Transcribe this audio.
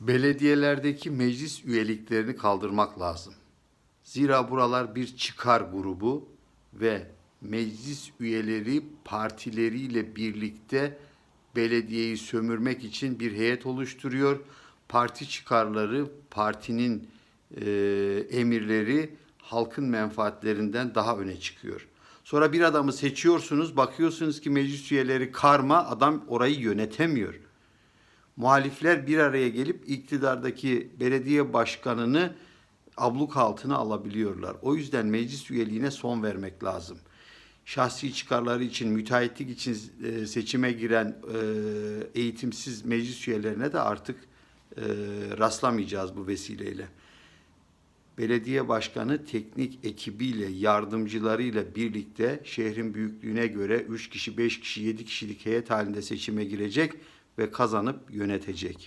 Belediyelerdeki meclis üyeliklerini kaldırmak lazım. Zira buralar bir çıkar grubu ve meclis üyeleri partileriyle birlikte belediyeyi sömürmek için bir heyet oluşturuyor. Parti çıkarları, partinin e, emirleri halkın menfaatlerinden daha öne çıkıyor. Sonra bir adamı seçiyorsunuz, bakıyorsunuz ki meclis üyeleri karma, adam orayı yönetemiyor muhalifler bir araya gelip iktidardaki belediye başkanını abluk altına alabiliyorlar. O yüzden meclis üyeliğine son vermek lazım. Şahsi çıkarları için, müteahhitlik için e, seçime giren e, eğitimsiz meclis üyelerine de artık e, rastlamayacağız bu vesileyle. Belediye başkanı teknik ekibiyle, yardımcılarıyla birlikte şehrin büyüklüğüne göre 3 kişi, 5 kişi, 7 kişilik heyet halinde seçime girecek ve kazanıp yönetecek.